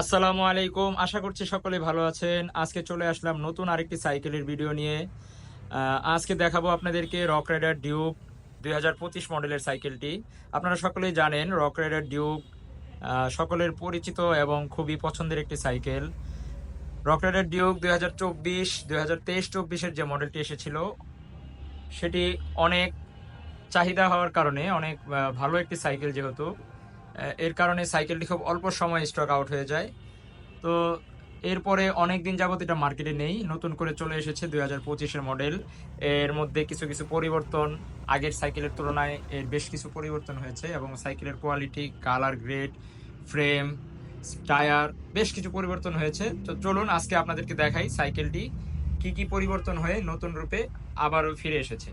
আসসালামু আলাইকুম। আশা করছি সকলে ভালো আছেন। আজকে চলে আসলাম নতুন আরেকটি সাইকেলের ভিডিও নিয়ে। আজকে দেখাবো আপনাদেরকে রক রাইডার ডিউক দুই হাজার পঁচিশ মডেলের সাইকেলটি। আপনারা সকলেই জানেন রক রাইডার ডিউক সকলের পরিচিত এবং খুবই পছন্দের একটি সাইকেল। রক রাইডার ডিউক দুই হাজার চব্বিশ হাজার তেইশ, চব্বিশের যে মডেলটি এসেছিল, সেটি অনেক চাহিদা হওয়ার কারণে অনেক ভালো একটি সাইকেল যেহেতু। এর কারণে সাইকেলটি খুব অল্প সময় স্টক আউট হয়ে যায়। তো এরপরে অনেক দিন যাবত এটা মার্কেটে নেই। নতুন করে চলে এসেছে দুই হাজার পঁচিশের মডেল এর মধ্যে কিছু কিছু পরিবর্তন, আগের সাইকেলের তুলনায় এর বেশ কিছু পরিবর্তন হয়েছে এবং সাইকেলের quality colour grade frame tyre বেশ কিছু পরিবর্তন হয়েছে। তো চলুন আজকে আপনাদেরকে দেখাই সাইকেলটি কি কি পরিবর্তন হয়ে নতুন রূপে আবারও ফিরে এসেছে।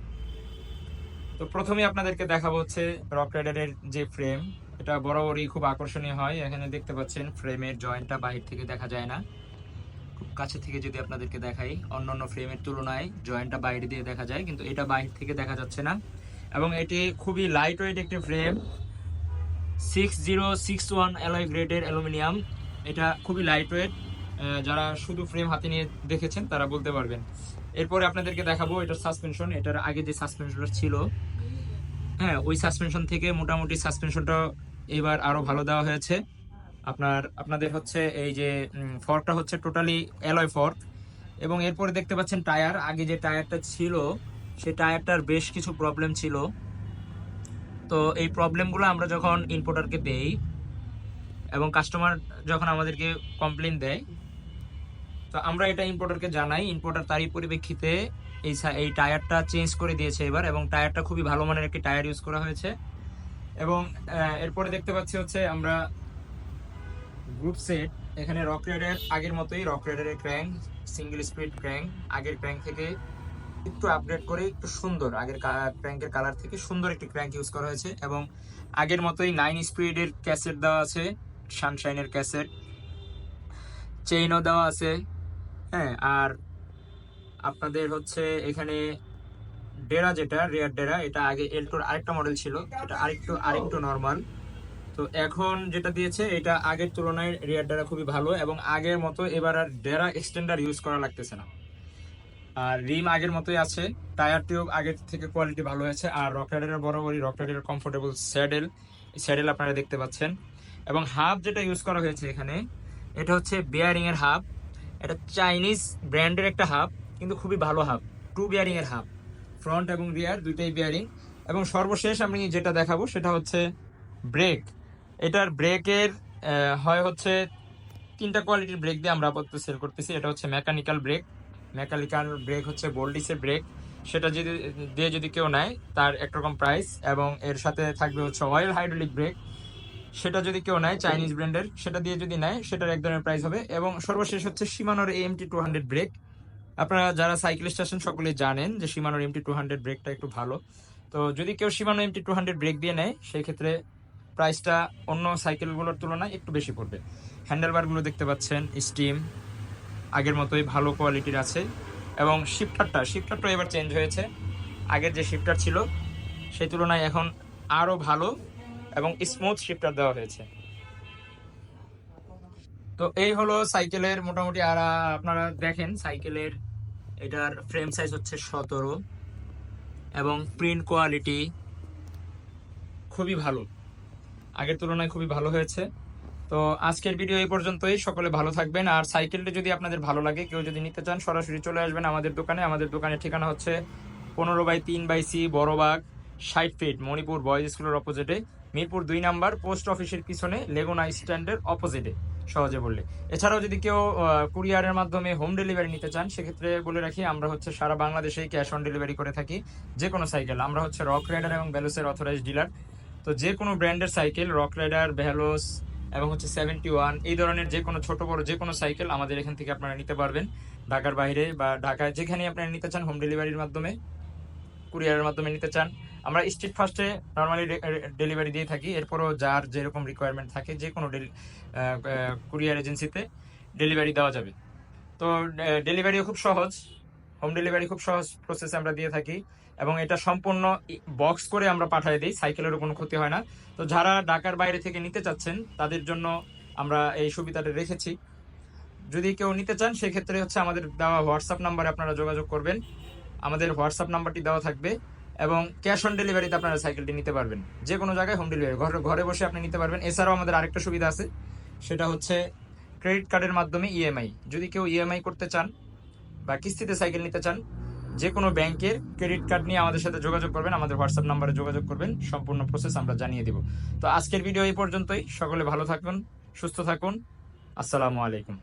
তো প্রথমে আপনাদেরকে দেখাবো হচ্ছে রক রাইডারের যে ফ্রেম এটা বরাবরই খুব আকর্ষণীয় হয়। এখানে দেখতে পাচ্ছেন ফ্রেমের জয়েন্টটা বাহির থেকে দেখা যায় না। খুব কাছে থেকে যদি আপনাদেরকে দেখাই, অন্যান্য ফ্রেমের তুলনায় জয়েন্টটা বাইরে দিয়ে দেখা যায়, কিন্তু এটা বাহির থেকে দেখা যাচ্ছে না। এবং এটি খুবই লাইট ওয়েট একটি frame six zero six one alloy গ্রেডের অ্যালুমিনিয়াম। এটা খুবই লাইট ওয়েট যারা শুধু ফ্রেম হাতে নিয়ে দেখেছেন, তারা বলতে পারবেন। এরপরে আপনাদেরকে দেখাবো এটার সাসপেনশন এটার আগে যে সাসপেনশনটা ছিল হ্যাঁ ওই সাসপেনশন থেকে মোটামুটি সাসপেনশনটা এবার আরও ভালো দেওয়া হয়েছে। আপনার, আপনাদের হচ্ছে এই যে ফর্কটা হচ্ছে টোটালি অ্যালয় ফর্ক এবং এরপরে দেখতে পাচ্ছেন টায়ার আগে যে টায়ারটা ছিল সেই টায়ারটার বেশ কিছু প্রবলেম ছিল। তো এই প্রবলেমগুলো আমরা যখন ইম্পোর্টারকে দেই এবং কাস্টমার যখন আমাদেরকে কমপ্লেন দেয়, তো আমরা এটা ইম্পোর্টারকে জানাই। ইম্পোর্টার তারই পরিপ্রেক্ষিতে এই সা- এই টায়ারটা চেঞ্জ করে দিয়েছে এবার এবং টায়ারটা খুবই ভালো মানের একটি টায়ার ইউজ করা হয়েছে। এবং এরপরে দেখতে পাচ্ছি হচ্ছে আমরা গ্রুপ সেট এখানে রক রাইডার আগের মতোই রক রাইডারের ক্র্যাঙ্ক সিঙ্গেল স্পিড ক্র্যাঙ্ক আগের ক্র্যাঙ্ক থেকে একটু আপডেট করে একটু সুন্দর, আগের ক্র্যাঙ্কের কালার থেকে সুন্দর একটি ক্র্যাঙ্ক ইউজ করা হয়েছে এবং আগের মতোই নাইন স্পিডের ক্যাসেট দেওয়া আছে সানশাইনের ক্যাসেট চেইনও দেওয়া আছে হ্যাঁ আর আপনাদের হচ্ছে এখানে ডেরা যেটা, রেয়ার ডেরা, এটা আগে এলটোর আরেকটা মডেল ছিল, এটা আরেকটু আরেকটু নর্মাল তো এখন যেটা দিয়েছে, এটা আগের তুলনায় রেয়ার ডেরা খুবই ভালো এবং আগের মতো এবার আর ডেরা এক্সটেন্ডার ইউজ করা লাগতেছে না। আর রিম আগের মতোই আছে, টায়ার টিউব আগের থেকে কোয়ালিটি ভালো হয়েছে, আর রকরাইডারের বরাবরই রকরাইডারের কমফোর্টেবল স্যাডেল স্যাডেল আপনারা দেখতে পাচ্ছেন। এবং হাব যেটা ইউজ করা হয়েছে এখানে, এটা হচ্ছে বিয়ারিং এর হাব এটা চাইনিজ ব্র্যান্ডের একটা হাব কিন্তু খুবই ভালো হাব টু বিয়ারিং এর হাব ফ্রন্ট এবং রিয়ার দুইটাই বিয়ারিং এবং সর্বশেষ আমি যেটা দেখাবো সেটা হচ্ছে ব্রেক এটার ব্রেকের হয় হচ্ছে তিনটা কোয়ালিটির ব্রেক দিয়ে আমরা আপাতত সেল করতেছি। এটা হচ্ছে মেকানিক্যাল ব্রেক মেকানিক্যাল ব্রেক হচ্ছে বোল্ডিসের ব্রেক সেটা যদি দিয়ে যদি কেউ নেয় তার একরকম প্রাইস এবং এর সাথে থাকবে হচ্ছে অয়েল হাইড্রোলিক ব্রেক সেটা যদি কেউ নেয় চাইনিজ ব্র্যান্ডের সেটা দিয়ে যদি নেয় সেটার এক ধরনের প্রাইস হবে। এবং সর্বশেষ হচ্ছে সীমানোর এমটি টু হান্ড্রেড ব্রেক আপনারা যারা সাইকেলিস্ট আছেন সকলেই জানেন যে সীমানোর এমটি টু হান্ড্রেড ব্রেকটা একটু ভালো। তো যদি কেউ Shimano MT two hundred brake দিয়ে নেয় সেই ক্ষেত্রে প্রাইসটা অন্য সাইকেলগুলোর তুলনায় একটু বেশি পড়বে। হ্যান্ডেলবারগুলো দেখতে পাচ্ছেন স্টিম আগের মতোই ভালো কোয়ালিটির আছে। এবং শিফটারটা শিফটারটা এবার চেঞ্জ হয়েছে। আগের যে শিফটার ছিল, সেই তুলনায় এখন আরও ভালো এবং স্মুথ শিফটার দেওয়া হয়েছে। তো এই হলো সাইকেলের মোটামুটি আর আপনারা দেখেন সাইকেলের এটার ফ্রেম সাইজ হচ্ছে সতেরো এবং প্রিন্ট কোয়ালিটি খুবই ভালো। আগের তুলনায় খুবই ভালো হয়েছে। তো আজকের ভিডিও এই পর্যন্তই। সকলে ভালো থাকবেন। আর সাইকেলটা যদি আপনাদের ভালো লাগে, কেউ যদি নিতে চান, সরাসরি চলে আসবেন আমাদের দোকানে। আমাদের দোকানের ঠিকানা হচ্ছে পনেরো বাই তিন বাই সি, বড়বাগ, ষাট ফিট মণিপুর বয়েজ স্কুলের অপোজিটে মিরপুর দুই নাম্বার পোস্ট অফিসের পিছনে লেগুনা স্ট্যান্ডের অপোজিটে সহজে বললে। এছাড়াও যদি কেউ কুরিয়ারের মাধ্যমে হোম ডেলিভারি নিতে চান, সেক্ষেত্রে বলে রাখি, আমরা হচ্ছে সারা বাংলাদেশেই ক্যাশ অন ডেলিভারি করে থাকি। যে কোনো সাইকেল আমরা হচ্ছে রক রাইডার এবং ব্যালোসের অথরাইজ ডিলার তো যে কোনো ব্র্যান্ডের সাইকেল রক রাইডার ভ্যালোস এবং হচ্ছে সেভেন্টি ওয়ান এই ধরনের যে কোনো ছোট, বড় যে কোনো সাইকেল আমাদের এখান থেকে আপনারা নিতে পারবেন। ঢাকার বাইরে বা ঢাকায় যেখানে আপনারা নিতে চান হোম ডেলিভারির মাধ্যমে, কুরিয়ারের মাধ্যমে নিতে চান। আমরা স্ট্রিট ফার্স্টে নর্মালি ডেলিভারি দিয়ে থাকি। এরপরও যার যেরকম রিকোয়ারমেন্ট থাকে, যে কোনো কুরিয়ার এজেন্সিতে ডেলিভারি দেওয়া যাবে। তো ডেলিভারিও খুব সহজ। হোম ডেলিভারি খুব সহজ প্রসেসে আমরা দিয়ে থাকি এবং এটা সম্পূর্ণ বক্স করে আমরা পাঠিয়ে দিই সাইকেলেরও কোনো ক্ষতি হয় না। তো যারা ঢাকার বাইরে থেকে নিতে চাচ্ছেন, তাদের জন্য আমরা এই সুবিধাটা রেখেছি। যদি কেউ নিতে চান, সেক্ষেত্রে হচ্ছে আমাদের দেওয়া হোয়াটসঅ্যাপ নাম্বারে আপনারা যোগাযোগ করবেন। আমাদের হোয়াটসঅ্যাপ নাম্বারটি দেওয়া থাকবে। এবং ক্যাশ অন ডেলিভারিতে আপনারা সাইকেলটি নিতে পারবেন। যে কোনো জায়গায় হোম ডেলিভারি, ঘরে ঘরে বসে আপনি নিতে পারবেন। এছাড়াও আমাদের আরেকটা সুবিধা আছে, সেটা হচ্ছে ক্রেডিট কার্ডের মাধ্যমে ইএমআই। যদি কেউ ইএমআই করতে চান বা কিস্তিতে সাইকেল নিতে চান, যে কোনো ব্যাংকের ক্রেডিট কার্ড নিয়ে আমাদের সাথে যোগাযোগ করবেন, আমাদের হোয়াটসঅ্যাপ নাম্বারে যোগাযোগ করবেন, সম্পূর্ণ প্রসেস আমরা জানিয়ে দিব। তো আজকের ভিডিও এই পর্যন্তই, সকলে ভালো থাকুন, সুস্থ থাকুন, আসসালামু আলাইকুম।